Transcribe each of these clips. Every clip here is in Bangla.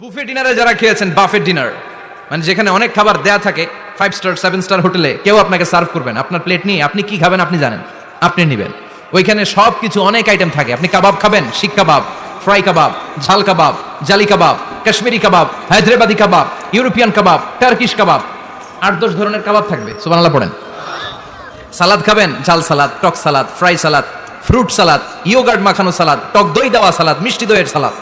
বুফে ডিনারে যারা খেয়েছেন, বাফেট ডিনার মানে যেখানে অনেক খাবার দেয়া থাকে ফাইভ স্টার সেভেন স্টার হোটেলে, কেউ আপনাকে সার্ভ করবেন আপনার প্লেট নিয়ে আপনি কি খাবেন আপনি জানেন, আপনি নেবেন। ওইখানে সব কিছু অনেক আইটেম থাকে। আপনি কাবাব খাবেন, শিক কাবাব ফ্রাই কাবাব, ঝাল কাবাব, জালি কাবাব, কাশ্মীরি কাবাব, হায়দ্রাবাদি কাবাব, ইউরোপিয়ান কাবাব টার্কিশ কাবাব, আট দশ ধরনের কাবাব থাকবে, সুবহানাল্লাহ পড়েন। সালাদ খাবেন, ঝাল সালাদ, টক salad fry salad fruit salad yogurt মাখানো সালাদ, টক দই দেওয়া সালাদ, মিষ্টি দইয়ের সালাদ।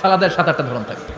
সালাদের সাত আটটা ধরন থাকবে।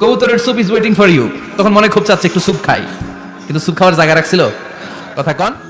কবুতরের soup is waiting for you তখন মনে খুব চাচ্ছে, একটু সুপ খাই। কিন্তু সুপ খাওয়ার জায়গা রাখছিল? কথা কন।